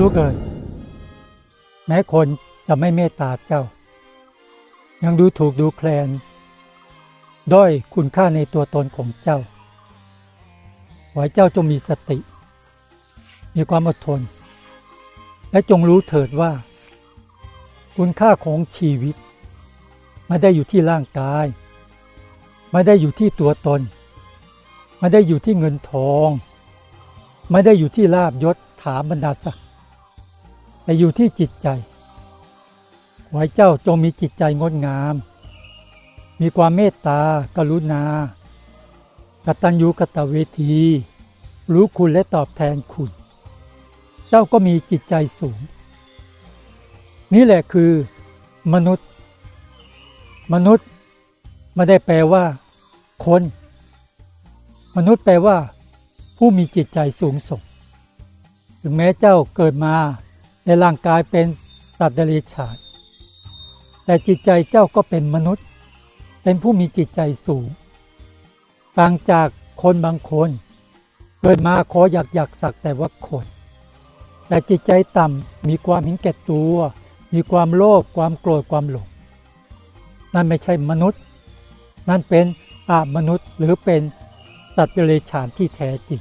ลูกเอ๋ยแม้คนจะไม่เมตตาเจ้า ยังดูถูกดูแคลน ด้อยคุณค่าในตัวตนของเจ้าขอให้เจ้าจงมีสติ มีความอดทน และจงรู้เถิดว่า คุณค่าของชีวิต ไม่ได้อยู่ที่ร่างกาย ไม่ได้อยู่ที่ตัวตน ไม่ได้อยู่ที่เงินทอง ไม่ได้อยู่ที่ลาบยศถาบรรดาศักดิ์ แต่อยู่ที่จิตใจขอให้เจ้าจงมีจิตใจงดงาม มีความเมตตา กรุณา กตัญญูกตเวที รู้คุณและตอบแทนคุณ เจ้าก็มีจิตใจสูง นี่แหละคือ มนุษย์ มนุษย์ไม่ได้แปลว่า คน มนุษย์แปลว่า ผู้มีจิตใจสูงส่ง ถึงแม้เจ้าเกิดมา ในร่างกายเป็นสัตว์เดรัจฉานแต่จิตใจเจ้าก็เป็นมนุษย์ เป็นผู้มีจิตใจสูง ต่างจากคนบางคนเกิดมาขออยากอยากสักแต่ว่าคน แต่จิตใจต่ำมีความเห็นแก่ตัว มีความโลภความโกรธความหลง นั่นไม่ใช่มนุษย์ นั่นเป็นอามนุษย์หรือเป็นสัตว์เดรัจฉานที่แท้จริง